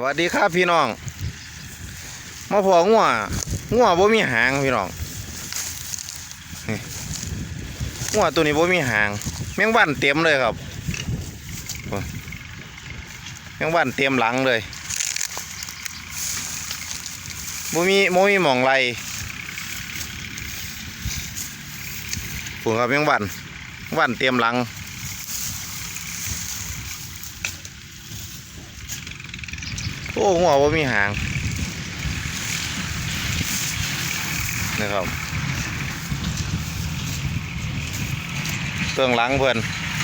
สวัสดีครับพี่น้อง มาพองัวงัวบ่มีหางพี่น้องนี่งัวตัวนี้บ่มีหาง แมงวันเต็มเลยครับแมงวันเต็มหลังเลยบ่มีบ่มีหมองไรผมครับแมงวันวันเต็มหลัง โอ้หัวว่ามีหางนะครับเตืองล้างเพื่อน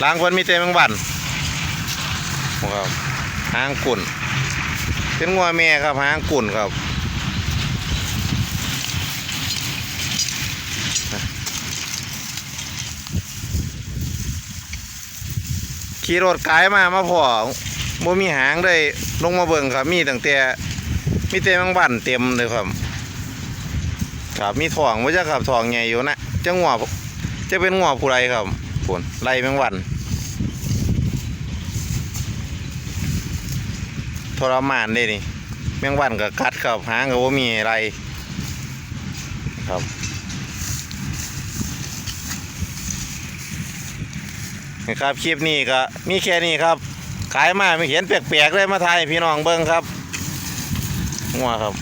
ล้างเพื่อนมีเต็มแมงวันครับหางกุ่นเป็นงัวแม่ครับหางกุ่นครับขี่รถไกลมามาพอ บ่มีหางเลยลงมาเบิ่งครับ มีตั้งแต่มีแต่แมงวันเต็มเลยครับ ครับมีถ่องว่าจะครับถ่องใหญ่อยู่นะจะงัวจะเป็นงัวผู้ไรครับผลไล่แมงวันทรมานเด้นี่แมงวันก็กัดครับหางก็บ่มีอะไรครับนะครับคลิปนี้ก็มีแค่นี้ครับ ขายมาไม่เห็นแปลกๆเลยมาทายพี่น้องเบิ้งครับงัวครับ